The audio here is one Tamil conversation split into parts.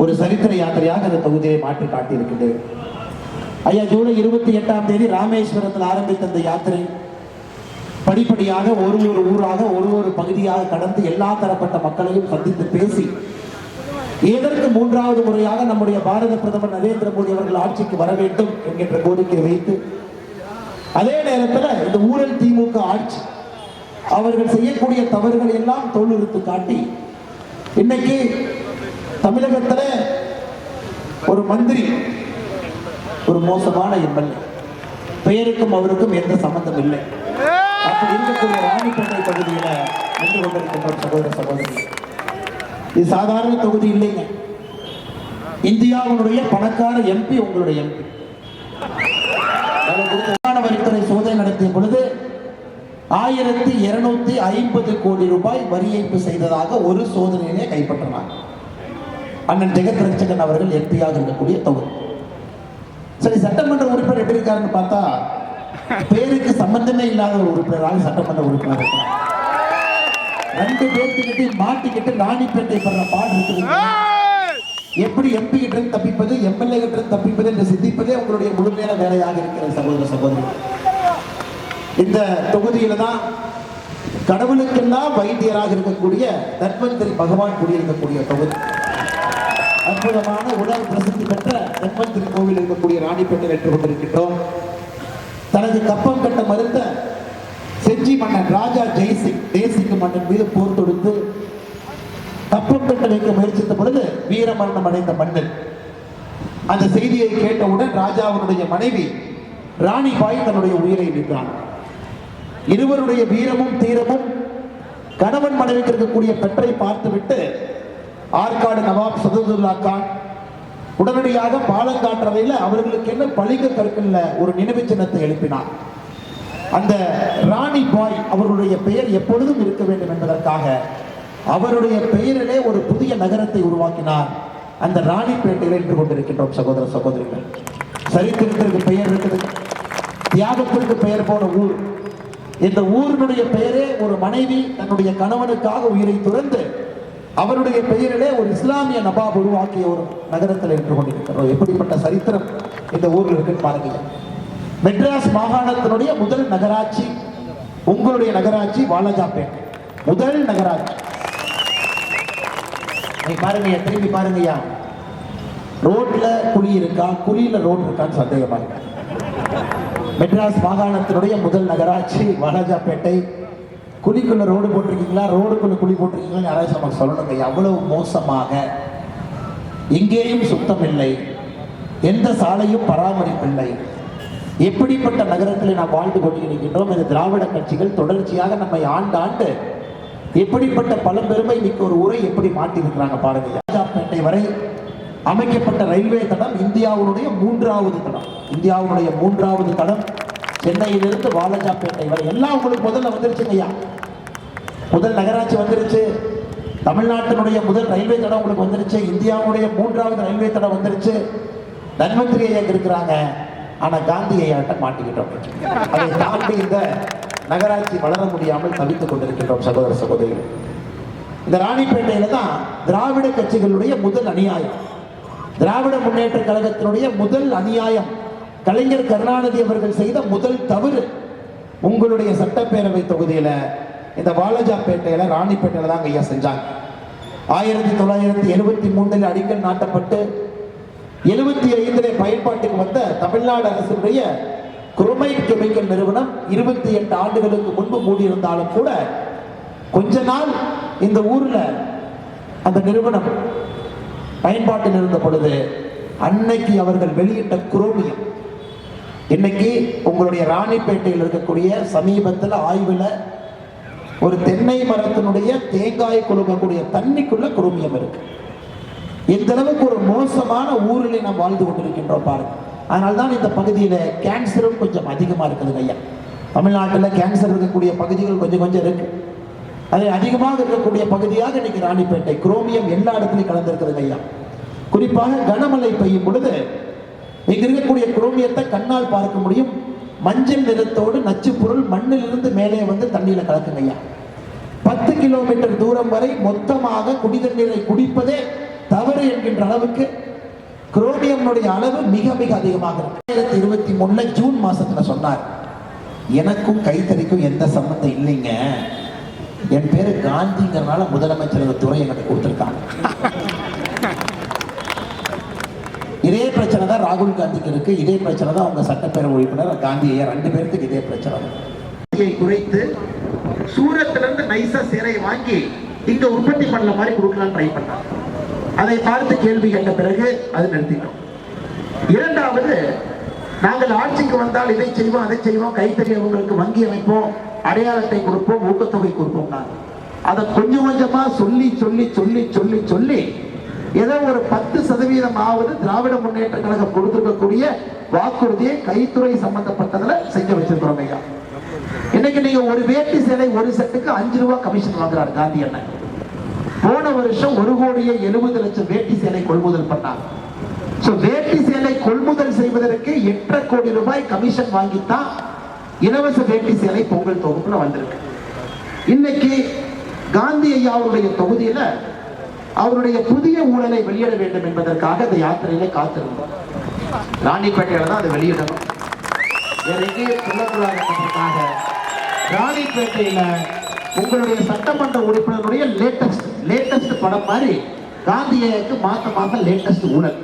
ஒரு சரித்திர யாத்திரையாக அந்த தொகுதியை மாற்றி காட்டியிருக்கின்றது ஐயா ஜூலை இருபத்தி எட்டாம் தேதி ராமேஸ்வரத்தில் ஆரம்பித்த அந்த யாத்திரை படிப்படியாக ஒரு ஒரு ஊராக ஒரு ஒரு பகுதியாக கடந்து எல்லா தரப்பட்ட மக்களையும் சந்தித்து பேசி எதற்கு மூன்றாவது முறையாக நம்முடைய பாரத பிரதமர் நரேந்திர மோடி அவர்கள் ஆட்சிக்கு வர வேண்டும் என்கின்ற கோரிக்கை வைத்து அதே நேரத்தில் இந்த ஊழல் திமுக ஆட்சி அவர்கள் செய்யக்கூடிய தவறுகள் எல்லாம் தோலுறுத்து காட்டி இன்னைக்கு தமிழகத்தில் ஒரு மந்திரி ஒரு மோசமான எம்எல்ஏ. பெயருக்கும் அவருக்கும் எந்த சம்பந்தம் இல்லை. அப்படி இருக்கக்கூடிய ராணிப்பேட்டை பகுதியில் நின்று கொண்டிருக்கின்ற சகோதர சகோதரி. இது சாதாரண தொகுதி இல்லைங்க. இந்தியாவினுடைய பணக்கார எம்பி உங்களுடைய எம்பி. வரித்துறை சோதனை நடத்திய பொழுது ஆயிரத்தி இருநூத்தி ஐம்பது கோடி ரூபாய் வரி ஏய்ப்பு செய்ததாக ஒரு சோதனையிலே கைப்பற்றினார். அண்ணன் ஜெகத் ரட்சகன் அவர்கள் எம்பியாக இருக்கக்கூடிய தொகுதி. சரி சட்டமன்ற உறுப்பினர் எப்படி இருக்காருன்னு பார்த்தா பேருக்கு சம்பந்தமே இல்லாத ஒரு உறுப்பினராக சட்டமன்ற உறுப்பினர் இருக்கிறார் ரெண்டு பேர்த்துக்கிட்டு மாட்டிக்கிட்டு ராணிப்பேட்டை படுற பாடு இருக்குது. எப்படி எம்பி கிட்ட இருந்து தப்பிப்பது எம்எல்ஏ கிட்ட இருந்து தப்பிப்பது என்று சிந்திப்பதே உங்களுடைய முழுமையான வேலையாக இருக்கிற சகோதர சகோதரி இந்த தொகுதியில தான் கடவுளுக்கெல்லாம் வைத்தியராக இருக்கக்கூடிய தன்வந்திரி பகவான் குடியிருக்கக்கூடிய தொகுதி. அற்புதமான உடல் பிரசித்தி பெற்ற தன்வந்திரி கோவில் இருக்கக்கூடிய ராணிப்பேட்டை வென்று கொண்டிருக்கின்றோம் தனது கப்பம் கட்ட மறுத்த செஞ்சி மன்னன் ராஜா ஜெய்சிங் தேசிக்கு மன்னன் மீது போர் தொடுத்து கப்பம் கட்ட வைக்க முயற்சித்த பொழுது வீரமரணம் அடைந்த மன்னன். அந்த செய்தியை கேட்டவுடன் ராஜாவுடைய மனைவி ராணி பாய் தன்னுடைய உயிரை நின்றான் இருவருடைய வீரமும் தீரமும் கணவன் மனைவிக்கு இருக்கக்கூடிய பெற்றை பார்த்துவிட்டு ஆற்காடு நவாப் சதுதுல்லா கான். உடனடியாக பாலங்காற்றவையில் அவர்களுக்கு என்ன பழிக கற்கல்ல ஒரு நினைவு சின்னத்தை எழுப்பினார். அந்த ராணி பாய் அவருடைய பெயர் எப்பொழுதும் இருக்க வேண்டும் என்பதற்காக அவருடைய பெயரிலே ஒரு புதிய நகரத்தை உருவாக்கினார். அந்த ராணிப்பேட்டையில் நின்று கொண்டிருக்கின்றோம் சகோதர சகோதரிகள். சரித்திரத்திற்கு பெயர் இருக்குது. தியாகத்திற்கு பெயர் போன ஊர். இந்த ஊரினுடைய பெயரே ஒரு மனைவி தன்னுடைய கணவனுக்காக உயிரை துறந்து அவருடைய பெயரிலே ஒரு இஸ்லாமிய நபாப் உருவாக்கிய ஒரு நகரத்தில் இருந்து கொண்டிருக்கிறோம் எப்படிப்பட்ட சரித்திரம் இந்த ஊரில் இருக்குன்னு பாருங்க மெட்ராஸ் மாகாணத்தினுடைய முதல் நகராட்சி உங்களுடைய நகராட்சி வாலாஜாப்பேட்டை முதல் நகராட்சி. நீ பாருங்கய்யா திரும்பி பாருங்கய்யா. ரோட்ல குழி இருக்கா? குழியில ரோட் இருக்கான்னு சந்தேகமா மெட்ராஸ் மாகாணத்தினுடைய முதல் நகராட்சி வாலாஜாப்பேட்டை. குழிக்குள்ள ரோடு போட்டிருக்கீங்களா? ரோடுக்குள்ள குழி போட்டிருக்கீங்களா? யாராச்சும் நமக்கு சொல்லணுங்க. எவ்வளவு மோசமாக எங்கேயும் சுத்தம் இல்லை எந்த சாலையும் பராமரிப்பில்லை. எப்படிப்பட்ட நகரத்தில் நாம் வாழ்ந்து கொண்டிருக்கின்றோம்? இந்த திராவிட கட்சிகள் தொடர்ச்சியாக நம்மை ஆண்டு ஆண்டு எப்படிப்பட்ட பழம்பெருமை மிக்க ஒரு உரை எப்படி மாட்டியிருக்கிறாங்க பாருங்க. ராஜாப்பேட்டை வரை அமைக்கப்பட்ட ரயில்வே தடம் இந்தியாவுடைய மூன்றாவது தடம். இந்தியாவுடைய மூன்றாவது தடம் சென்னையிலிருந்து வாலஜாப்பேட்டை வரை. எல்லாம் உங்களுக்கு முதல்ல வந்துருச்சுங்க ஐயா முதல் நகராட்சி வந்துருச்சு. தமிழ்நாட்டினுடைய முதல் ரயில்வே தடம் உங்களுக்கு வந்துருச்சு. இந்தியாவுடைய மூன்றாவது ரயில்வே தடம் வந்துருச்சு. தன்வந்திரி ஐயாக்கு இருக்கிறாங்க. ஆனா காந்தி ஐயாட்ட மாட்டிக்கிட்டோம். அதை தாண்டி இந்த நகராட்சி வளர முடியாமல் தவித்துக் கொண்டிருக்கின்றோம் சகோதர சகோதரிகள். இந்த ராணிப்பேட்டையில தான் திராவிட கட்சிகளுடைய முதல் அநியாயம். திராவிட முன்னேற்ற கழகத்தினுடைய முதல் அநியாயம். கலைஞர் கருணாநிதி அவர்கள் செய்த முதல் தவறு உங்களுடைய சட்டப்பேரவை தொகுதியில இந்த வாலஜாப்பேட்டையில ராணிப்பேட்டையில தான் ஐயா செஞ்சாங்க. ஆயிரத்தி தொள்ளாயிரத்தி எழுபத்தி மூன்றில் அடிக்கல் நாட்டப்பட்டு எழுபத்தி ஐந்திலே பயன்பாட்டுக்கு வந்த தமிழ்நாடு அரசுடைய குரோமைட் கெமிக்கல் நிறுவனம் இருபத்தி எட்டு ஆண்டுகளுக்கு முன்பு மூடியிருந்தாலும் கூட கொஞ்ச நாள் இந்த ஊர்ல அந்த நிறுவனம் பயன்பாட்டில் இருந்த பொழுது அன்னைக்கு அவர்கள் வெளியிட்ட குரோமியம். இன்னைக்கு உங்களுடைய ராணிப்பேட்டையில் இருக்கக்கூடிய சமீபத்தில் ஆய்வில் ஒரு தென்னை மரத்தினுடைய தேங்காய் கொடுக்கக்கூடிய தண்ணிக்குள்ள குரோமியம் இருக்கு. இந்த அளவுக்கு ஒரு மோசமான ஊரில் நாம் வாழ்ந்து கொண்டிருக்கின்றோம் பாருங்க. அதனால்தான் இந்த பகுதியில் கேன்சரும் கொஞ்சம் அதிகமாக இருக்குது ஐயா. தமிழ்நாட்டில் கேன்சர் இருக்கக்கூடிய பகுதிகள் கொஞ்சம் கொஞ்சம் இருக்கு. அது அதிகமாக இருக்கக்கூடிய பகுதியாக இன்னைக்கு ராணிப்பேட்டை குரோமியம் எல்லா இடத்துலையும் கலந்திருக்கிறது ஐயா. குறிப்பாக கனமழை பெய்யும் பொழுது இங்க இருக்கக்கூடிய குரோமியத்தை கண்ணால் பார்க்க முடியும். மஞ்சள் நிறத்தோடு நச்சு பொருள் மண்ணிலிருந்து மேலே வந்து தண்ணியில கலக்குங்க ஐயா. பத்து கிலோமீட்டர் தூரம் வரை மொத்தமாக குடிதண்ணீரை குடிப்பதே தவறு என்கின்ற அளவுக்கு குரோமியம்னுடைய அளவு மிக மிக அதிகமாக இருக்கு. ரெண்டாயிரத்தி இருபத்தி மூணுல ஜூன் மாசத்துல சொன்னார். எனக்கும் கைத்தறிக்கும் எந்த சம்பந்தம் இல்லைங்க. என் பேரு காந்திங்கிறனால முதலமைச்சர் துறை எனக்கு கொடுத்துருக்காங்க இதே பிரச்சனை தான் ராகுல் காந்திக்கு இருக்கு. இதே பிரச்சனை தான் அவங்க சட்டப்பேரவை உறுப்பினர் காந்தி ஐயா ரெண்டு பேர்த்துக்கு இதே பிரச்சனை தான். குறைத்து சூரத்துல இருந்து நைசா சேலையை வாங்கி இங்க உற்பத்தி பண்ண மாதிரி கொடுக்கலாம் ட்ரை பண்ணாங்க. அதை பார்த்து கேள்வி கேட்ட பிறகு அது நிறுத்திட்டோம். இரண்டாவது நாங்கள் ஆட்சிக்கு வந்தால் இதை செய்வோம் அதை செய்வோம் கைத்தறியவங்களுக்கு வங்கி அமைப்போம் அடையாளத்தை கொடுப்போம் ஊக்கத்தொகை கொடுப்போம் நாங்கள். அதை கொஞ்சம் கொஞ்சமா சொல்லி சொல்லி சொல்லி சொல்லி சொல்லி ஏதோ ஒரு பத்து சதவீதம் ஆவது திராவிட முன்னேற்ற கழகம் கொடுத்திருக்கக்கூடிய வாக்குறுதியை கைத்துறை சம்பந்தப்பட்டதுல செஞ்சு வச்சிருக்கிறோம் ஐயா. இன்னைக்கு நீங்க ஒரு வேட்டி சேலை ஒரு செட்டுக்கு அஞ்சு ரூபாய் கமிஷன் வாங்குறாரு காந்தி அண்ணன். போன வருஷம் ஒரு கோடியே எழுபது லட்சம் வேட்டி சேலை கொள்முதல் பண்ணாங்க. சோ வேட்டி சேலை கொள்முதல் செய்வதற்கு எட்டரை கோடி ரூபாய் கமிஷன் வாங்கித்தான் இலவச வேட்டி சேலை பொங்கல் தொகுப்புல வந்திருக்கு. இன்னைக்கு காந்தி ஐயா அவருடைய தொகுதியில அவருடைய புதிய ஊழலை வெளியிட வேண்டும் என்பதற்காக அந்த யாத்திரையில காத்திருந்தோம். ராணிப்பேட்டையில தான் அதை வெளியிடணும். வேற எங்கேயும் சொல்லக்கூடாது என்பதற்காக ராணிப்பேட்டையில உங்களுடைய சட்டமன்ற உறுப்பினருடைய லேட்டஸ்ட் லேட்டஸ்ட் படம் மாதிரி காந்தியக்கு மாத்த மாசம் லேட்டஸ்ட் ஊழல்.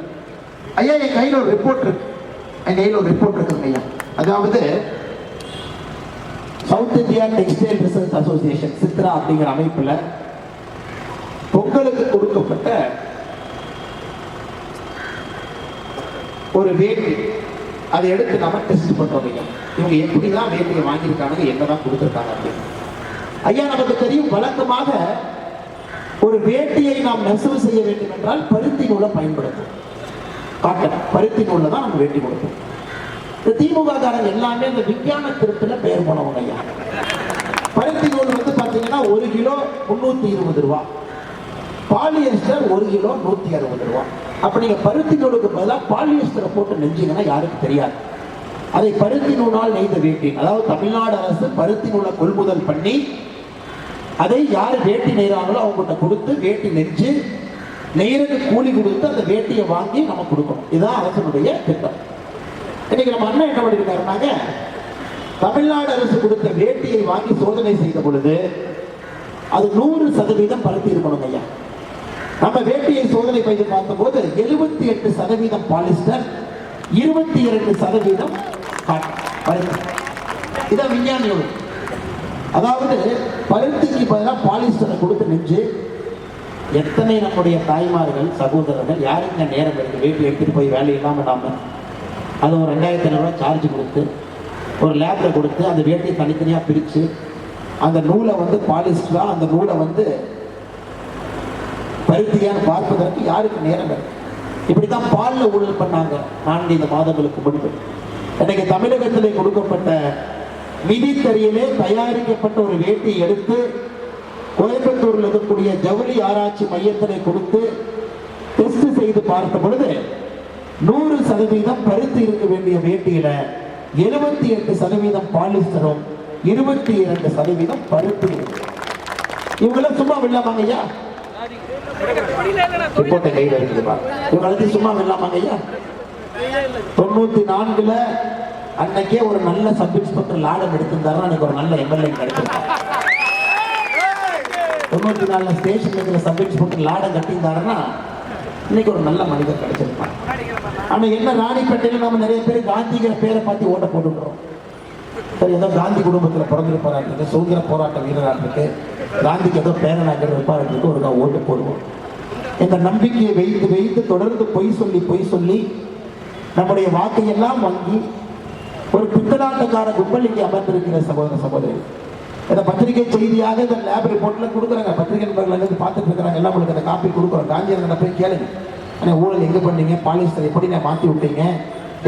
ஐயா என் கையில் ஒரு ரிப்போர்ட் இருக்கு. என் கையில் ஒரு ரிப்போர்ட் இருக்குங்க ஐயா. அதாவது south India textile research association Chitra அப்படிங்கிற அமைப்பில் பொங்கலுக்கு கொடுக்கப்பட்ட ஒரு வேட்டி அதை எடுத்து நம்ம டெஸ்ட் பண்றோம் ஐயா. இவங்க எப்படிதான் வேட்டியை வாங்கியிருக்காங்க என்னதான் கொடுத்துருக்காங்க அப்படின்னு. ஐயா நமக்கு தெரியும் வழக்கமாக ஒரு வேட்டியை நாம் நெசவு செய்ய வேண்டும் என்றால் பருத்தி நூலை பயன்படுத்தும் காட்டன் பருத்தி நூலை தான் நம்ம வேட்டி கொடுப்போம். இந்த திமுக காரங்க எல்லாமே இந்த விஞ்ஞான திருப்பில் பெயர் போனவங்க ஐயா. பருத்தி நூல் வந்து பார்த்தீங்கன்னா ஒரு கிலோ முன்னூத்தி இருபது ரூபா. பாலியஸ்டர் ஒரு கிலோ நூத்தி அறுபது ரூபா. அப்ப நீங்க பருத்தி நூலுக்கு பதிலாக பாலியஸ்டரை போட்டு நெஞ்சீங்கன்னா யாருக்கு தெரியாது. அதை பருத்தி நூலால் நெய்த வேட்டி அதாவது தமிழ்நாடு அரசு பருத்தி நூலை கொள்முதல் பண்ணி அதை யார் வேட்டி நெய்றாங்களோ அவங்ககிட்ட கொடுத்து வேட்டி நெஞ்சு நெய்யறது கூலி கொடுத்து அந்த வேட்டியை வாங்கி நம்ம கொடுக்கணும். இதுதான் அரசனுடைய திட்டம். இன்னைக்கு நம்ம அண்ணன் என்ன பண்ணிருக்காருனாங்க தமிழ்நாடு அரசு கொடுத்த வேட்டியை வாங்கி சோதனை செய்த பொழுது அது நூறு சதவீதம் பருத்தி இருக்கணும் ஐயா. நம்ம வேட்டியை சோதனை செய்து பார்த்தபோது எழுபத்தி எட்டு சதவீதம் பாலிஸ்டர் இருபத்தி இரண்டு சதவீதம் பருத்தி இதான் விஞ்ஞானியோட அதாவது பருத்திக்கு பதிலாக பாலிஸ்டரை கொடுத்து நெஞ்சு. எத்தனை நம்முடைய தாய்மார்கள் சகோதரர்கள் யாருங்க நேரம் இருக்கு வேட்டி எடுத்துகிட்டு போய் வேலை இல்லாமல் நாம்? அது ஒரு ரெண்டாயிரத்தி ஐநூறுரூவா சார்ஜ் கொடுத்து ஒரு லேபில் கொடுத்து அந்த வேட்டியை தனித்தனியாக பிரித்து அந்த நூலை வந்து பாலிஸ்டராக அந்த நூலை வந்து பருத்தியான்னு பார்ப்பதற்கு யாருக்கு நேரம் இப்படி தான் பாலில் ஊழல் பண்ணாங்க நான்கைந்து இந்த மாதங்களுக்கு முன்பு. இன்னைக்கு தமிழகத்திலே கொடுக்கப்பட்ட நிதித்தறியிலே தயாரிக்கப்பட்ட ஒரு வேட்டி எடுத்து கோயம்புத்தூரில் இருக்கக்கூடிய ஜவுளி ஆராய்ச்சி மையத்திலே கொடுத்து டெஸ்ட் செய்து பார்த்த பொழுது நூறு சதவீதம் பருத்தி இருக்க வேண்டிய வேட்டியில எழுபத்தி எட்டு சதவீதம் பாலிஸ்டரும் இருபத்தி இரண்டு சதவீதம் பருத்தி இவங்களாம் இவங்கெல்லாம் சும்மா விடலாமாங்க ஐயா? ரிப்போர்ட்டை கையில் இருக்குது ஒரு இவங்க சும்மா இல்லாமாங்க ஐயா தொண்ணூத்தி நான்குல அன்னைக்கே ஒரு நல்ல சப் இன்ஸ்பெக்டர் லாடம் எடுத்திருந்தாருன்னா அன்னைக்கு ஒரு நல்ல எம்எல்ஏ கிடைச்சிருக்கோம் தொண்ணூத்தி நாலுல ஸ்டேஷன் இருக்கிற சப் இன்ஸ்பெக்டர் லாடம் கட்டியிருந்தாருன்னா இன்னைக்கு ஒரு நல்ல மனிதர் கிடைச்சிருப்பாங்க ஆனா என்ன ராணிப்பேட்டையில நம்ம நிறைய பேர் காந்திங்கிற பேரை பார்த்து ஓட்ட போட்டுக்கிறோம். சரி ஏதோ காந்தி குடும்பத்துல பிறந்திருப்பாராட்டு இருக்கு சுதந்திர போராட்ட வீரராக இருக்கு காந்திக்கு ஏதோ பேரனாக இருப்பாருக்கு ஒரு நான் ஓட்டு போடுவோம். இந்த நம்பிக்கையை வைத்து வைத்து தொடர்ந்து பொய் சொல்லி பொய் சொல்லி நம்முடைய வாக்கையெல்லாம் வாங்கி ஒரு பித்தலாட்டக்கார கும்பல் இங்கே அமர்ந்திருக்கிற சகோதர சகோதரி. இந்த பத்திரிகை செய்தியாக இந்த லேப் ரிப்போர்ட்ல கொடுக்குறாங்க. பத்திரிகை நண்பர்கள் பார்த்துட்டு இருக்கிறாங்க. எல்லாம் உங்களுக்கு அந்த காப்பி கொடுக்குறோம். காந்தியரங்கனை போய் கேளுங்க. ஆனால் ஊழல் எங்கே பண்ணீங்க? பாலிஸ்டர் எப்படி நான் மாற்றி விட்டீங்க?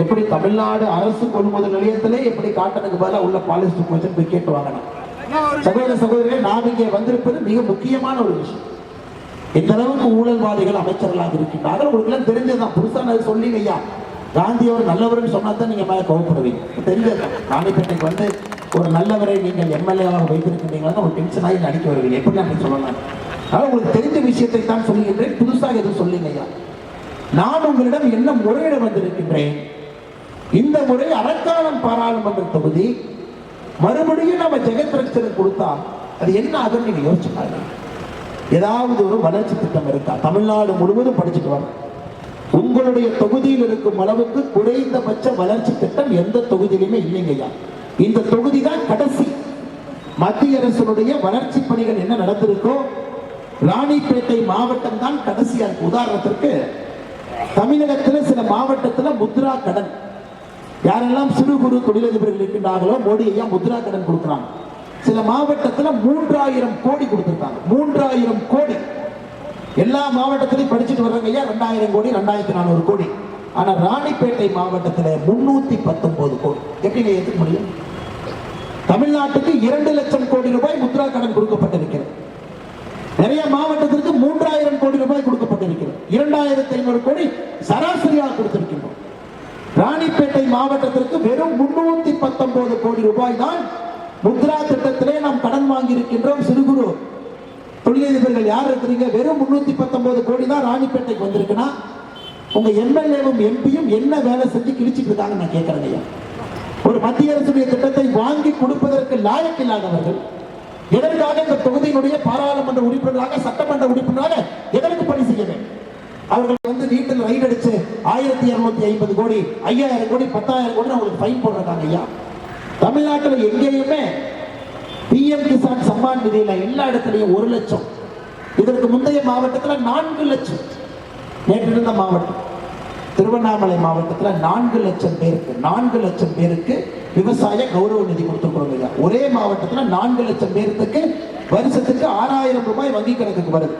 எப்படி தமிழ்நாடு அரசு கொள்முதல் நிலையத்திலே எப்படி காட்டனுக்கு பதிலாக உள்ள பாலிஸ்டர் போச்சுன்னு போய் கேட்டு வாங்கணும்? சகோதர சகோதரிகளே நாம் இங்கே வந்திருப்பது மிக முக்கியமான ஒரு விஷயம். எந்த அளவுக்கு ஊழல்வாதிகள் அமைச்சர்களாக இருக்கின்றார்கள். உங்களுக்கு எல்லாம் தெரிஞ்சதுதான். புதுசா நான் சொல்லீங்க ஐயா. காந்தி அவர் நல்லவர்னு சொன்னா தான் நீங்க மேல கோவப்படுவீங்க. தெரிஞ்சதுதான். ராணிப்பேட்டைக்கு வந்து ஒரு நல்லவரை நீங்கள் எம்எல்ஏவாக வைத்திருக்கின்றீங்களா ஒரு டென்ஷன் ஆகி நடிக்க வருவீங்க. எப்படி நான் சொல்லலாம்? ஆனால் உங்களுக்கு தெரிஞ்ச விஷயத்தை தான் சொல்லுகின்றேன் புதுசாக எதுவும் சொல்லுங்க ஐயா. நான் உங்களிடம் என்ன முறையிட வந்திருக்கின்றேன்? இந்த முறை அரக்காலம் பாராளுமன்ற தொகுதி மறுபடியும் நம்ம ஜெகத் ரட்சனை கொடுத்தா அது என்ன ஆகும் நீங்க யோசிச்சு பாருங்க. ஏதாவது ஒரு வளர்ச்சி திட்டம் இருக்கா? தமிழ்நாடு முழுவதும் படிச்சுட்டு வரேன் உங்களுடைய தொகுதியில் இருக்கும் அளவுக்கு குறைந்தபட்ச வளர்ச்சி திட்டம் எந்த தொகுதியிலுமே இல்லைங்கய்யா இந்த தொகுதி தான் கடைசி. மத்திய அரசுடைய வளர்ச்சி பணிகள் என்ன நடந்திருக்கோ ராணிப்பேட்டை மாவட்டம் தான் கடைசியா இருக்கு. உதாரணத்திற்கு தமிழகத்தில் சில மாவட்டத்தில் முத்ரா கடன். யாரெல்லாம் சிறு குறு தொழிலதிபர்கள் இருக்கின்றார்களோ மோடி ஐயா முத்ரா கடன் கொடுக்குறாங்க. சில மாவட்டத்தில் மூன்றாயிரம் கோடி கொடுத்துருக்காங்க. மூன்றாயிரம் கோடி. எல்லா மாவட்டத்திலையும் படிச்சுட்டு வர்றாங்க ஐயா ரெண்டாயிரம் கோடி ரெண்டாயிரத்தி நானூறு கோடி. ஆனால் ராணிப்பேட்டை மாவட்டத்தில் முன்னூத்தி பத்தொன்பது கோடி. எப்படிங்க ஏற்றுக்க முடியும்? தமிழ்நாட்டுக்கு இரண்டு லட்சம் கோடி ரூபாய் முத்ரா கடன் கொடுக்கப்பட்டிருக்கிறது. நிறைய மாவட்டத்திற்கு மூன்றாயிரம் கோடி ரூபாய் கொடுக்கப்பட்டிருக்கிறது. இரண்டாயிரத்தி ஐநூறு கோடி சராசரியாக கொடுத்திருக்கின்றோம். ராணிப்பேட்டை மாவட்டத்திற்கு வெறும் முன்னூத்தி பத்தொன்பது கோடி ரூபாய் தான் முத்ரா திட்டத்திலே நாம் கடன் வாங்கி இருக்கின்றோம் சிறு குறு. தொழிலதிபர்கள் யார் இருக்கிறீங்க? வெறும் முன்னூத்தி பத்தொன்பது கோடி தான் ராணிப்பேட்டைக்கு வந்திருக்குன்னா உங்க எம்எல்ஏவும் எம்பியும் என்ன வேலை செஞ்சு கிழிச்சிட்டு இருக்காங்க நான் கேட்கறேன் ஒரு மத்திய அரசுடைய திட்டத்தை வாங்கி கொடுப்பதற்கு லாயக்கில்லாதவர்கள் எதற்காக இந்த தொகுதியினுடைய பாராளுமன்ற உறுப்பினராக சட்டமன்ற உறுப்பினராக எதற்கு பணி செய்ய வேண்டும்? அவர்கள் வந்து வீட்டில் ரைட் அடிச்சு ஆயிரத்தி இருநூத்தி ஐம்பது கோடி ஐயாயிரம் கோடி பத்தாயிரம் கோடி அவங்களுக்கு ஃபைன் போடுறாங்க ஐயா. தமிழ்நாட்டில் எங்கேயுமே பிஎம் கிசான் சம்மான் நிதியில எல்லா இடத்துலையும் ஒரு லட்சம். இதற்கு முந்தைய மாவட்டத்தில் நான்கு லட்சம். நேற்று இருந்த மாவட்டம் திருவண்ணாமலை மாவட்டத்தில் நான்கு லட்சம் பேருக்கு நான்கு லட்சம் பேருக்கு விவசாய கௌரவ நிதி கொடுத்துருக்கிறோம் ஐயா. ஒரே மாவட்டத்தில் நான்கு லட்சம் பேருக்கு வருஷத்துக்கு ஆறாயிரம் ரூபாய் வங்கி கணக்குக்கு வருது.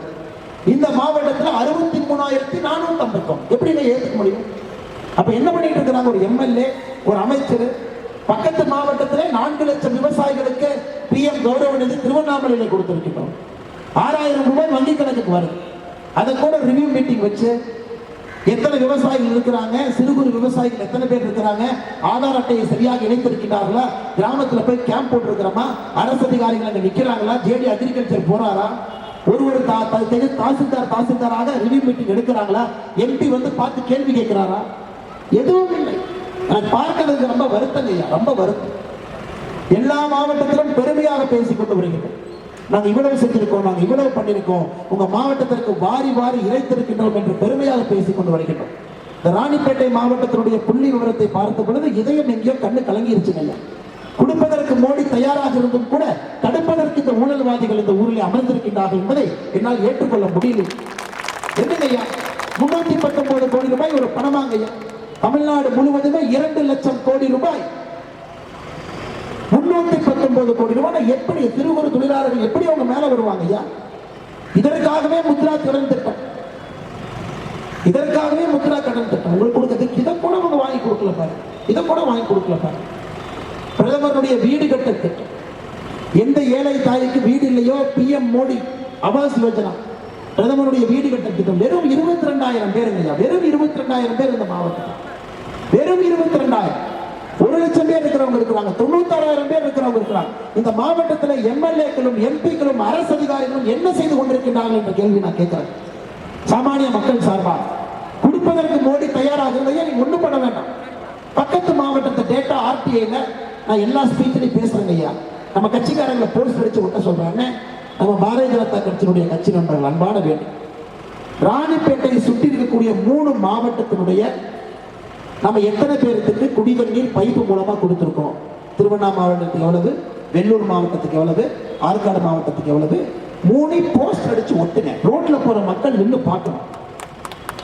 இந்த மாவட்டத்தில் அறுபத்தி மூணாயிரத்தி நானூத்தி ஐம்பத்தோம் எப்படிங்க ஏற்றுக்க முடியும்? அப்ப என்ன பண்ணிட்டு இருக்கிறாங்க? ஒரு எம்எல்ஏ ஒரு அமைச்சர். பக்கத்து மாவட்டத்தில் நான்கு லட்சம் விவசாயிகளுக்கு பிஎம் கௌரவ நிதி திருவண்ணாமலையில் கொடுத்துருக்கிறோம் ஆறாயிரம் ரூபாய் வங்கி கணக்குக்கு வருது. அதை கூட ரிவ்யூ மீட்டிங் வச்சு எத்தனை விவசாயிகள் இருக்கிறாங்க சிறு குறு விவசாயிகள் எத்தனை பேர் இருக்கிறாங்க ஆதார் அட்டையை சரியாக இணைத்திருக்கிறார்களா கிராமத்தில் போய் கேம்ப் போட்டிருக்கிறோமா அரசு அதிகாரிகள் அங்கே நிற்கிறாங்களா ஜேடி அக்ரிகல்ச்சர் போறாரா ஒரு ஒரு தாசில்தார் தாசில்தாராக ரிவ்யூ மீட்டிங் எடுக்கிறாங்களா? எம்பி வந்து பார்த்து கேள்வி கேட்கிறாரா? எதுவும் இல்லை. பார்க்கறதுக்கு ரொம்ப வருத்தம் ஐயா ரொம்ப வருத்தம். எல்லா மாவட்டத்திலும் பெருமையாக பேசிக் கொண்டு வருகிறோம் நாங்கள் இவ்வளவு செஞ்சிருக்கோம் நாங்கள் இவ்வளவு பண்ணியிருக்கோம் உங்க மாவட்டத்திற்கு வாரி வாரி இறைத்திருக்கின்றோம் என்று பெருமையாக பேசிக் கொண்டு வருகின்றோம். இந்த ராணிப்பேட்டை மாவட்டத்தினுடைய புள்ளி விவரத்தை பார்த்த பொழுது இதயம் எங்கேயோ கண்ணு கலங்கிருச்சுங்க கொடுப்பதற்கு மோடி தயாராக இருந்தும் கூட தடுப்பதற்கு இந்த ஊழல்வாதிகள் இந்த ஊரில் அமர்ந்திருக்கின்றார்கள் என்பதை என்னால் ஏற்றுக்கொள்ள முடியல. என்னங்கய்யா முன்னூத்தி பத்தொன்பது கோடி ரூபாய் ஒரு பணமாங்க தமிழ்நாடு முழுவதுமே இரண்டு லட்சம் கோடி ரூபாய். முன்னூத்தி பத்தொன்பது கோடி ரூபாய் எப்படி சிறு குறு தொழிலாளர்கள் எப்படி அவங்க மேல வருவாங்க ஐயா? இதற்காகவே முத்ரா கடன் திட்டம். இதற்காகவே முத்ரா கடன் திட்டம். உங்களுக்கு கொடுக்கறதுக்கு இதை கூட அவங்க வாங்கி கொடுக்கல பாரு. இதை கூட வாங்கி கொடுக்கல பாரு. பிரதமருடைய வீடு கட்ட திட்டம் எந்த ஏழை தாய்க்கு வீடு இல்லையோ பிஎம் மோடி ஆவாஸ் யோஜனா. பிரதமருடைய வீடு கட்ட திட்டம் வெறும் இருபத்தி ரெண்டாயிரம் பேருங்க வெறும் இருபத்தி ரெண்டாயிரம் பேர் இந்த மாவட்டத்தில். வெறும் இருபத்தி ரெண்டாயிரம் ஒரு லட்சம் பேர் இருக்கிறவங்க இருக்கிறாங்க. தொண்ணூத்தாறாயிரம் பேர் இருக்கிறவங்க இருக்கிறாங்க. இந்த மாவட்டத்தில் எம்எல்ஏக்களும் எம்பிக்களும் அரசு அதிகாரிகளும் என்ன செய்து கொண்டிருக்கின்றார்கள் என்ற கேள்வி நான் கேட்கிறேன். சாமானிய மக்கள் சார்பா கொடுப்பதற்கு மோடி தயாராக இருந்தா நீங்க ஒன்றும் பண்ண வேண்டாம். பக்கத்து மாவட்டத்தை டேட்டா ஆர்டிஐல நான் எல்லா ஸ்பீச்லையும் பேசுறேங்க ஐயா. நம்ம கட்சிக்காரங்களை போஸ்ட் அடித்து விட்ட சொல்றாங்க. நம்ம பாரதிய ஜனதா கட்சியினுடைய கட்சி நண்பர்கள் அன்பான வேண்டும் ராணிப்பேட்டையை சுற்றி இருக்கக்கூடிய மூணு மாவட்டத்தினுடைய நம்ம எத்தனை பேருக்கு குடிநீர் நீர் பைப்பு மூலமா கொடுத்துருக்கோம்? திருவண்ணாமலை மாவட்டத்துக்கு எவ்வளவு? வெள்ளூர் மாவட்டத்துக்கு எவ்வளவு? ஆற்காடு மாவட்டத்துக்கு எவ்வளவு? மூணு போஸ்ட் அடிச்சு ஒட்டுங்க. ரோட்ல போற மக்கள் நின்று பார்க்கணும்.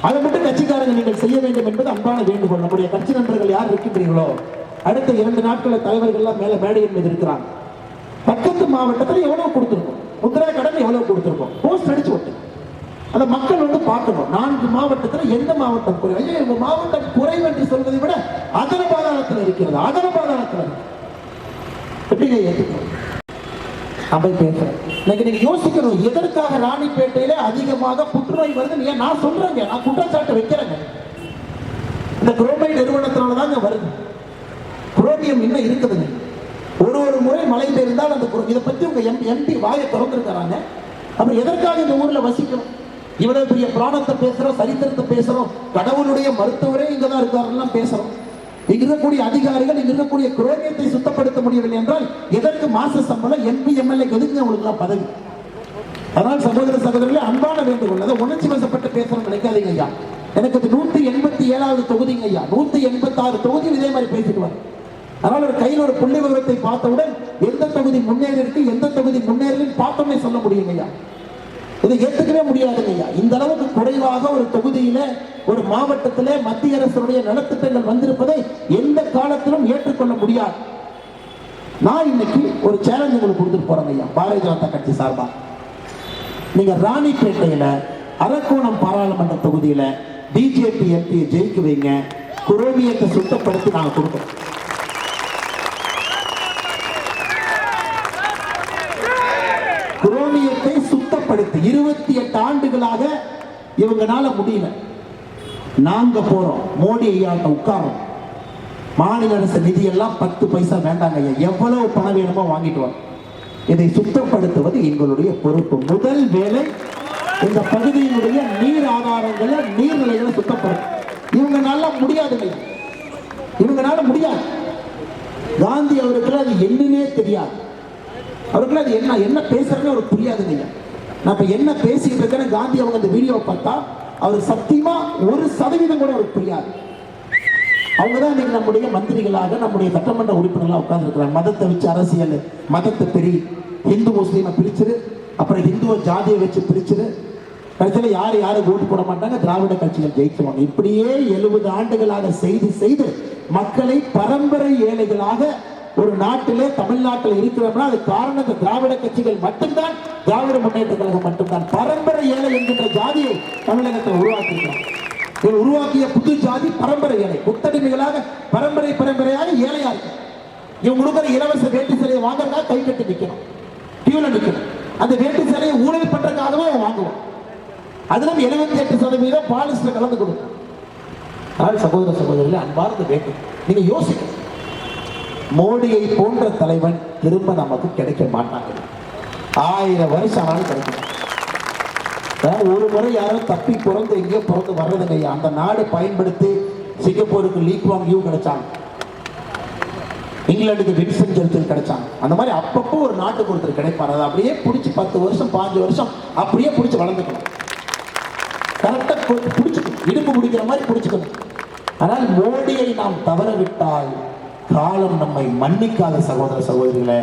அதை மட்டும் கட்சிக்காரங்க நீங்கள் செய்ய வேண்டும் என்பது அன்பான வேண்டுகோள். நம்முடைய கட்சி நண்பர்கள் யார் இருக்கின்றீர்களோ? அடுத்த இரண்டு நாட்களில் தலைவர்கள்லாம் மேலே மேல மேடையின் மீது இருக்கிறாங்க. பக்கத்து மாவட்டத்தில் எவ்வளவு கொடுத்துருக்கோம்? முத்ரா கடன் எவ்வளவு கொடுத்துருக்கோம்? போஸ்ட் அடிச்சு ஒட்டு அந்த மக்கள் வந்து பார்க்கணும். நான்கு மாவட்டத்தில் எந்த மாவட்டம் குறை? ஐயோ உங்க மாவட்டம் குறைவு என்று சொல்வதை விட அதன பாதாளத்தில் இருக்கிறது. அதன பாதாளத்தில் இருக்கு. எப்படிங்க ஏற்றுக்கணும் அப்படி பேசுறேன். இன்னைக்கு நீங்க யோசிக்கணும். எதற்காக ராணிப்பேட்டையில அதிகமாக புற்றுநோய் வருது ஏன் நான் சொல்றேங்க. நான் குற்றச்சாட்டு வைக்கிறேங்க. இந்த குரோமை நிறுவனத்தினால தாங்க வருது. குரோமியம் இன்னும் இருக்குதுங்க ஒரு ஒரு முறை மழை பெய்ந்தால் அந்த குரோ- இதை பற்றி உங்கள் எம் எம்பி வாயை திறந்துருக்கிறாங்க. அப்புறம் எதற்காக இந்த ஊரில் வசிக்கணும் இவ்வளவு பெரிய புராணத்தை பேசுகிறோம் சரித்திரத்தை பேசுகிறோம் கடவுளுடைய மருத்துவரே இங்கதான் இருக்காருலாம் பேசுகிறோம் இங்க இருக்கக்கூடிய அதிகாரிகள் இங்க இருக்கக்கூடிய குரோமியத்தை சுத்தப்படுத்த முடியவில்லை என்றால் எதற்கு மாச சம்பளம்? எம்பி எம்எல்ஏ எதுக்கு அவங்களுக்கு பதவி? அதனால் சகோதர சகோதரர்களே அன்பான வேண்டுகோள் அதை உணர்ச்சி வசப்பட்டு பேசணும் நினைக்காதீங்க ஐயா. எனக்கு நூத்தி எண்பத்தி ஏழாவது தொகுதிங்க ஐயா. நூத்தி எண்பத்தி ஆறு தொகுதி இதே மாதிரி பேசிட்டு வரேன். அதனால் ஒரு கையில் ஒரு புள்ளி விவரத்தை பார்த்தவுடன் எந்த தொகுதி முன்னேறி இருக்கு எந்த தொகுதி முன்னேறலன்னு பார்த்தோமே சொல்ல முடியும் ஐயா. இதை ஏற்றுக்கவே முடியாதுங்க ஐயா. இந்த அளவுக்கு குறைவாக ஒரு தொகுதியில ஒரு மாவட்டத்திலே மத்திய அரசுடைய நலத்திட்டங்கள் வந்திருப்பதை எந்த காலத்திலும் ஏற்றுக்கொள்ள முடியாது. நான் இன்னைக்கு ஒரு சேலஞ்ச் உங்களுக்கு கொடுத்துட்டு போறேன் ஐயா பாரதிய ஜனதா கட்சி சார்பா. நீங்க ராணிப்பேட்டையில அரக்கோணம் பாராளுமன்ற தொகுதியில பிஜேபி எம்பியை ஜெயிக்க வைங்க. குரோமியத்தை சுத்தப்படுத்தி நாங்கள் கொடுக்குறோம் குரோமியத்தை சுத்தப்படுத்தி இருபத்தி எட்டு ஆண்டுகளாக இவங்கனால முடியல. நாங்க போறோம். மோடி ஐயாட்ட உட்காரோம். மாநில அரசு நிதி எல்லாம் பத்து பைசா வேண்டாங்க ஐயா. எவ்வளவு பணம் வேணுமோ வாங்கிட்டு வரோம். இதை சுத்தப்படுத்துவது எங்களுடைய பொறுப்பு. முதல் வேலை இந்த பகுதியினுடைய நீர் ஆதாரங்களை நீர்நிலைகளை சுத்தப்படுத்தும். இவங்கனால முடியாதுங்க. இவங்கனால முடியாது. காந்தி அவருக்கு அது என்னன்னே தெரியாது. அவருக்கு அது என்ன என்ன பேசுறதுன்னு அவருக்கு புரியாதுங்க ஐயா. நான் இப்போ என்ன பேசிட்டு இருக்கேன்னு காந்தி அவங்க அந்த வீடியோவை பார்த்தா அவர் சத்தியமா ஒரு சதவீதம் கூட அவருக்கு புரியாது. அவங்க தான் இன்னைக்கு நம்முடைய மந்திரிகளாக நம்முடைய சட்டமன்ற உறுப்பினர்களாக உட்கார்ந்துருக்கிறாங்க. மதத்தை வச்சு அரசியல் மதத்தை பிரி இந்து முஸ்லீமை பிரிச்சிரு அப்புறம் இந்துவ ஜாதியை வச்சு பிரிச்சிரு. கடைசியில் யார் யாரும் ஓட்டு போட மாட்டாங்க திராவிட கட்சிகள் ஜெயிச்சுவாங்க இப்படியே எழுபது ஆண்டுகளாக செய்து செய்து மக்களை பரம்பரை ஏழைகளாக ஒரு நாட்டிலே தமிழ்நாட்டில் இருக்கிறோம்னா அது காரணம் இந்த திராவிட கட்சிகள் மட்டும்தான் திராவிட முன்னேற்ற கழகம் மட்டும்தான். பரம்பரை ஏழை என்கின்ற ஜாதியை தமிழகத்தில் உருவாக்கியிருக்கிறார் இவர் உருவாக்கிய புது ஜாதி பரம்பரை ஏழை. புத்தடிமைகளாக பரம்பரை பரம்பரையாக ஏழையா இருக்கு. இவங்க கொடுக்குற இலவச வேட்டி சிலையை வாங்குறதா கை கட்டி நிற்கணும் கியூல நிற்கணும் அந்த வேட்டி சிலையை ஊழல் பண்றதுக்காகவே அவன் வாங்குவான். அதிலும் எழுபத்தி எட்டு சதவீதம் பாலிஸ்ல கலந்து கொடுக்கும். சகோதர சகோதரிகளே அன்பார்ந்த வேண்டும் நீங்க யோசிக்கணும். மோடியை போன்ற தலைவன் திரும்ப நமக்கு கிடைக்க மாட்டாங்க. ஆயிரம் வருஷம் ஆனாலும் கிடைக்கும் ஒரு முறை யாரும் தப்பி பிறந்து எங்கேயோ பிறந்து வர்றதுங்க அந்த நாடு பயன்படுத்தி சிங்கப்பூருக்கு லீக் வாங் யூ கிடைச்சாங்க. இங்கிலாந்துக்கு வின்சன் ஜெல்சன் கிடைச்சாங்க. அந்த மாதிரி அப்பப்போ ஒரு நாட்டுக்கு ஒருத்தர் கிடைப்பார். அதை அப்படியே பிடிச்சி பத்து வருஷம் பாஞ்சு வருஷம் அப்படியே பிடிச்சி வளர்ந்துக்கணும். கரெக்டாக பிடிச்சிக்கணும். இடுப்பு பிடிக்கிற மாதிரி பிடிச்சிக்கணும். ஆனால் மோடியை நாம் தவற விட்டால் காலம் நம்மை மன்னிக்காத சகோதர சகோதரிகளை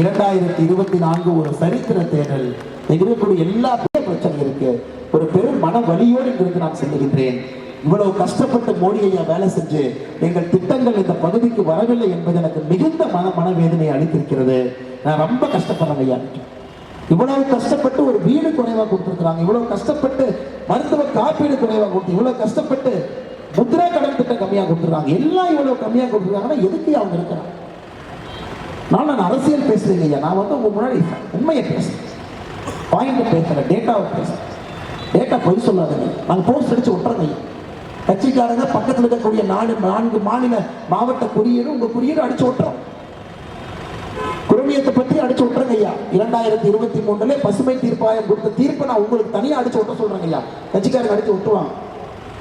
இரண்டாயிரத்தி இருபத்தி நான்கு ஒரு சரித்திர தேர்தல் இங்க இருக்கக்கூடிய எல்லா பெரிய பிரச்சனை இருக்கு ஒரு பெரும் மன வலியோடு இங்கிருந்து நான் செல்லுகின்றேன். இவ்வளவு கஷ்டப்பட்டு மோடி ஐயா வேலை செஞ்சு எங்கள் திட்டங்கள் இந்த பகுதிக்கு வரவில்லை என்பது எனக்கு மிகுந்த மன மனவேதனையை அளித்திருக்கிறது. நான் ரொம்ப கஷ்டப்படுறேன் ஐயா. இவ்வளவு கஷ்டப்பட்டு ஒரு வீடு குறைவாக கொடுத்துருக்குறாங்க. இவ்வளவு கஷ்டப்பட்டு மருத்துவ காப்பீடு குறைவாக கொடுத்து இவ்வளவு கஷ்டப்பட்டு முத்ரா கடன் திட்டம் கம்மியாக கொடுத்துருக்காங்க எல்லாம் இவ்வளவு கம்மியாக கொடுத்துருக்காங்கன்னா எதுக்கு அவங்க இருக்கிறாங்க? நான் நான் அரசியல் பேசுறேங்க ஐயா. நான் வந்து உங்க முன்னாடி உண்மையை பேசுறேன். பாயிண்ட் பேசுறேன். டேட்டாவை பேசுறேன். டேட்டா பொய் சொல்லாதுங்க. நாங்கள் போஸ்ட் அடிச்சு விட்டுறோங்க ஐயா. கட்சிக்காரங்க பக்கத்தில் இருக்கக்கூடிய நாலு நான்கு மாநில மாவட்ட குறியீடு உங்க குறியீடு அடிச்சு விட்டுறோம் குரமியத்தை பற்றி அடிச்சு விட்டுறேங்க ஐயா. இரண்டாயிரத்தி இருபத்தி மூணுல பசுமை தீர்ப்பாயம் கொடுத்த தீர்ப்பை நான் உங்களுக்கு தனியாக அடிச்சு விட்ட சொல்றேங்க ஐயா. கட்சிக்காரங்க அடிச்சு விட்டுருவாங்க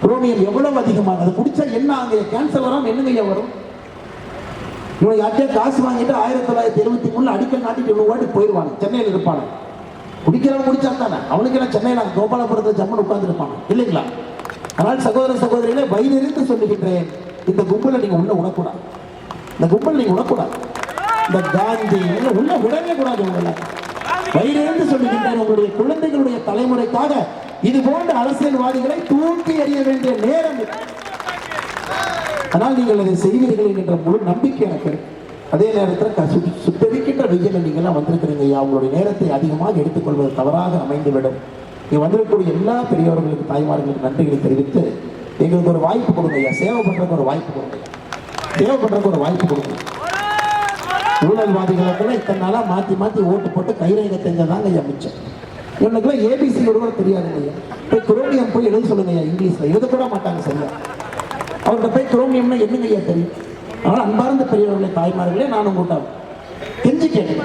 குரோமியம் எவ்வளவு அதிகமாக அது குடிச்சா என்ன அங்கே கேன்சர் வராம என்னங்கய்யா வரும்? இவன் யார்கிட்டயும் காசு வாங்கிட்டு ஆயிரத்தி தொள்ளாயிரத்தி எழுபத்தி மூணுல அடிக்கல் நாட்டிட்டு இவங்க வாட்டி போயிடுவாங்க சென்னையில் இருப்பாங்க. குடிக்கிறவன் குடிச்சா தானே? அவனுக்கு எல்லாம் சென்னையில் கோபாலபுரத்தில் ஜம்மன் உட்கார்ந்துருப்பாங்க. இல்லைங்களா? அதனால் சகோதர சகோதரிகளே வயிறிருந்து சொல்லுகின்றேன். இந்த கும்பலை நீங்க உள்ள உணக்கூடாது இந்த கும்பல் நீங்க உணக்கூடாது இந்த காந்தி உள்ள விடவே கூடாது உங்களை. வயிறிருந்து சொல்லுகின்றேன் உங்களுடைய குழந்தைகளுடைய தலைமுறைக்காக இது போன்ற அரசியல்வாதிகளை தூக்கி எறிய வேண்டிய நேரம் ஆனால் நீங்கள் அதை செய்வீர்கள் என்கின்ற முழு நம்பிக்கை எனக்கு அதே நேரத்தில் சுத்தரிக்கின்ற வெயில் சுட்டரிக்கின்ற வந்திருக்கிறீங்க ஐயா. உங்களுடைய நேரத்தை அதிகமாக எடுத்துக்கொள்வது தவறாக அமைந்துவிடும். இங்கே வந்திருக்கக்கூடிய எல்லா பெரியவர்களுக்கு தாய்மார்களுக்கு நன்றிகளை தெரிவித்து எங்களுக்கு ஒரு வாய்ப்பு கொடுங்க ஐயா. சேவை பண்றதுக்கு ஒரு வாய்ப்பு கொடுங்க. சேவை பண்றதுக்கு ஒரு வாய்ப்பு கொடுங்க. ஊழல்வாதிகளுக்கெல்லாம் இத்தனை நாளாக மாற்றி மாற்றி ஓட்டு போட்டு கைரேகை தெரிஞ்சதாங்க ஐயா மிச்சம். உனக்குலாம் ஏபிசி கூட தெரியாதுங்க ஐயா போய் குரோமியம் போய் எழுத சொல்லுங்க இங்கிலீஷ்ல. இங்கிலீஷில் எழுத கூட மாட்டாங்க சரியா? அவர்கிட்ட போய் குரோமியம்னா என்னங்க ஐயா தெரியும்? அதனால் அன்பார்ந்த பெரியவர்களே தாய்மார்களே நானும் உங்கள்கிட்ட தெரிஞ்சு கேட்டேன்.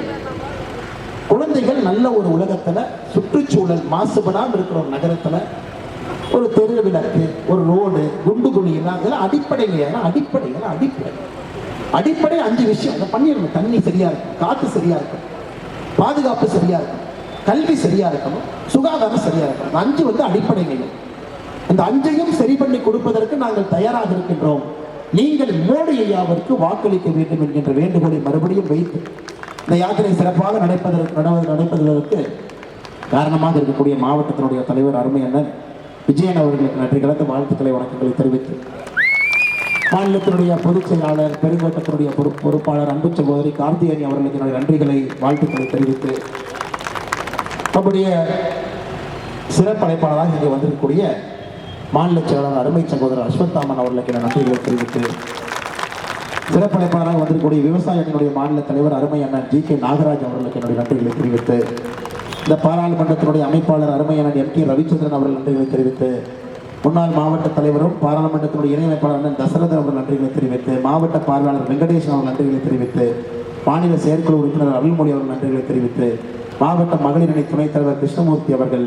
குழந்தைகள் நல்ல ஒரு உலகத்துல சுற்றுச்சூழல் மாசுபடாமல் இருக்கிற ஒரு நகரத்துல ஒரு தெரு விளக்கு ஒரு ரோடு குண்டு குழியெல்லாம் இதெல்லாம் அடிப்படைங்க எல்லாம் அடிப்படை அடிப்படை. அடிப்படை அஞ்சு விஷயம். அதை பண்ணிடணும். தண்ணி சரியா இருக்கும் காத்து சரியா இருக்கும் பாதுகாப்பு சரியா இருக்கும். கல்வி சரியா இருக்கணும் சுகாதாரம் சரியா இருக்கணும். அஞ்சு வந்து அடிப்படைகள் அந்த அஞ்சையும் சரி பண்ணி கொடுப்பதற்கு நாங்கள் தயாராக இருக்கின்றோம். நீங்கள் மோடி ஐயாவிற்கு வாக்களிக்க வேண்டும் என்கின்ற வேண்டுகோளை மறுபடியும் வைத்து இந்த யாத்திரை சிறப்பாக நடப்பதற்கு நடப்பதற்கு காரணமாக இருக்கக்கூடிய மாவட்டத்தினுடைய தலைவர் அருமை அண்ணன் விஜயன் அவர்களுக்கு நன்றி கலந்த வாழ்த்துக்களை வணக்கங்களை தெரிவித்து மாநிலத்தினுடைய பொதுச் செயலாளர் பெருங்கோட்டத்தினுடைய பொறுப்பாளர் அன்பு சகோதரி கார்த்திகேயன் அவர்களுக்கு என்னுடைய நன்றிகளை வாழ்த்துக்களை தெரிவித்து நம்முடைய சிறப்படைப்பாளராக இங்கே வந்திருக்கக்கூடிய மாநில செயலாளர் அருமை சகோதரர் அஸ்வத்தாமன் அவர்களுக்கு என நன்றிகளை தெரிவித்து சிறப்படைப்பாளராக வந்திருக்கக்கூடிய விவசாய அணியினுடைய மாநில தலைவர் அருமை அண்ணன் ஜி கே நாகராஜ் அவர்களுக்கு என்னுடைய நன்றிகளை தெரிவித்து இந்த பாராளுமன்றத்தினுடைய அமைப்பாளர் அருமை அண்ணன் எம் கே ரவிச்சந்திரன் அவர்கள் நன்றிகளை தெரிவித்து முன்னாள் மாவட்ட தலைவரும் பாராளுமன்றத்தினுடைய இணையமைப்பாளர் அண்ணன் தசரதன் அவர்கள் நன்றிகளை தெரிவித்து மாவட்ட பார்வையாளர் வெங்கடேஷன் அவர்கள் நன்றிகளை தெரிவித்து மாநில செயற்குழு உறுப்பினர் அருள்மொழி அவர்கள் நன்றிகளை தெரிவித்து மாவட்ட மகளிர் அணி துணைத் தலைவர் கிருஷ்ணமூர்த்தி அவர்கள்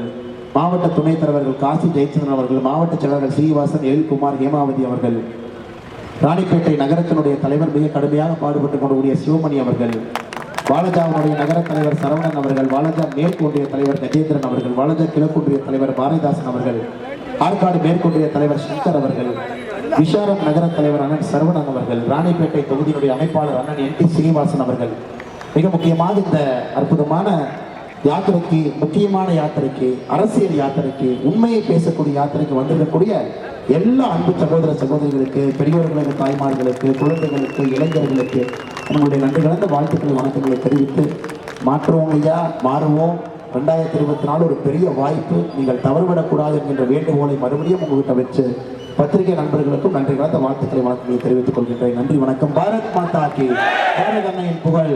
மாவட்ட துணைத் தலைவர்கள் காசி ஜெயச்சந்திரன் அவர்கள் மாவட்ட செயலாளர்கள் ஸ்ரீவாசன் எழில்குமார் ஹேமாவதி அவர்கள் ராணிப்பேட்டை நகரத்தினுடைய தலைவர் மிக கடுமையாக பாடுபட்டுக் கொண்டிருக்கூடிய சிவமணி அவர்கள் வாலஜாவுடைய நகர தலைவர் சரவணன் அவர்கள் வாலஜா மேற்கொன்றிய தலைவர் கஜேந்திரன் அவர்கள் வாலஜா கிழக்குன்றிய தலைவர் பாரதிதாசன் அவர்கள் ஆற்காடு மேற்கொன்றிய தலைவர் சங்கர் அவர்கள் விஷாரம் நகர தலைவர் அண்ணன் சரவணன் அவர்கள் ராணிப்பேட்டை தொகுதியினுடைய அமைப்பாளர் அண்ணன் என் டி சீனிவாசன் அவர்கள் மிக முக்கியமாக இந்த அற்புதமான யாத்திரைக்கு முக்கியமான யாத்திரைக்கு அரசியல் யாத்திரைக்கு உண்மையை பேசக்கூடிய யாத்திரைக்கு வந்திருக்கக்கூடிய எல்லா அன்பு சகோதர சகோதரிகளுக்கு பெரியோர்களுக்கு தாய்மார்களுக்கு குழந்தைகளுக்கு இளைஞர்களுக்கு நம்மளுடைய நன்றி கலந்த வாழ்த்துக்களை வணக்கங்களை தெரிவித்து மாற்றுவோம் ஐயா மாறுவோம். ரெண்டாயிரத்தி இருபத்தி நாலு ஒரு பெரிய வாய்ப்பு. நீங்கள் தவறுவிடக்கூடாது என்கின்ற வேண்டுகோளை மறுபடியும் உங்கள்கிட்ட வச்சு பத்திரிகை நண்பர்களுக்கும் நன்றி கலந்த வாழ்த்துக்களை வணக்கங்களை தெரிவித்துக் கொள்கின்றேன். நன்றி வணக்கம். பாரத் மாதா கி. பாரத் அன்னையின் புகழ்.